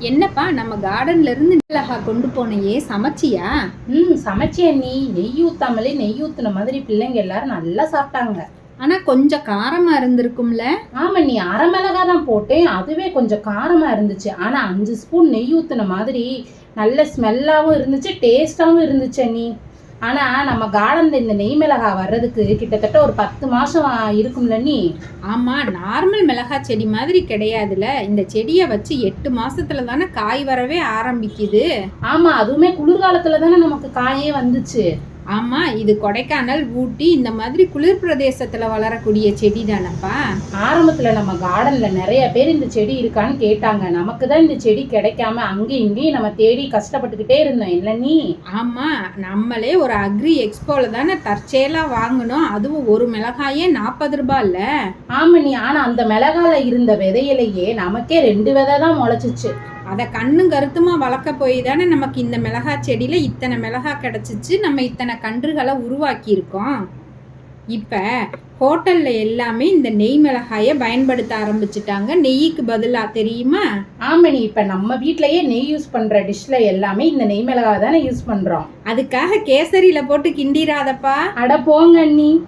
என்னப்பா நம்ம கார்டன்ல இருந்து மிளகா கொண்டு போனையே சமைச்சியா? ம் சமைச்சேன் நீ. நெய் ஊத்தாமலே நெய் ஊத்துன மாதிரி பிள்ளைங்க எல்லாரும் நல்லா சாப்பிட்டாங்க. ஆனா கொஞ்சம் காரமா இருந்திருக்கும்ல? ஆமா நீ அரை மிளகா தான் போட்டேன். அதுவே கொஞ்சம் காரமா இருந்துச்சு. ஆனா அஞ்சு ஸ்பூன் நெய் ஊத்துன மாதிரி நல்ல ஸ்மெல்லாவும் இருந்துச்சு டேஸ்டாவும் இருந்துச்சு நீ. ஆனா நம்ம கார்டன்ல இந்த நெய் மிளகா வர்றதுக்கு கிட்டத்தட்ட ஒரு பத்து மாசம் இருக்கும்ல நீ? ஆமா நார்மல் மிளகா செடி மாதிரி கிடையாதுல. இந்த செடியை வச்சு எட்டு மாசத்துல தானே காய் வரவே ஆரம்பிக்குது. ஆமா அதுவுமே குளிர்காலத்துல தானே நமக்கு காயே வந்துச்சு. ஆமா இது கொடைக்கானல் ஊட்டி இந்த மாதிரி குளிர் பிரதேசத்துல வளரக்கூடிய செடி தானப்பா. ஆரம்பத்துல நம்ம கார்டன்ல நிறைய பேர் இந்த செடி இருக்கான்னு கேட்டாங்க. நமக்கு தான் இந்த செடி கிடைக்காம அங்கேயும் இங்கேயும் நம்ம தேடி கஷ்டப்பட்டுக்கிட்டே இருந்தோம். இல்ல நீ? ஆமா நம்மளே ஒரு அக்ரி எக்ஸ்போல தானே தற்செயலா வாங்கினோம். அதுவும் ஒரு மிளகாயே நாற்பது ரூபாய்ல ஆமா நீ ஆனா அந்த மிளகால இருந்த விதையிலேயே நமக்கே ரெண்டு விதை தான் முளைச்சிச்சு. அதை கண்ணும் கருத்துமா வளர்க்க போய் தானே நமக்கு இந்த மிளகா செடியில இத்தனை மிளகா கிடைச்சிச்சு. நம்ம இத்தனை கன்றுகளை உருவாக்கி இருக்கோம் இப்போ ஹோட்டல்ல எல்லாமே இந்த நெய் மிளகாயை பயன்படுத்த ஆரம்பிச்சிட்டாங்க. நெய்யுக்கு பதிலாக தெரியுமா? ஆமா நீ இப்ப நம்ம வீட்லயே நெய் யூஸ் பண்ற டிஷ்ல எல்லாமே இந்த நெய் மிளகா தானே யூஸ் பண்றோம். அதுக்காக கேசரியில போட்டு கிண்டிராதப்பா அட போங்க அண்ணி.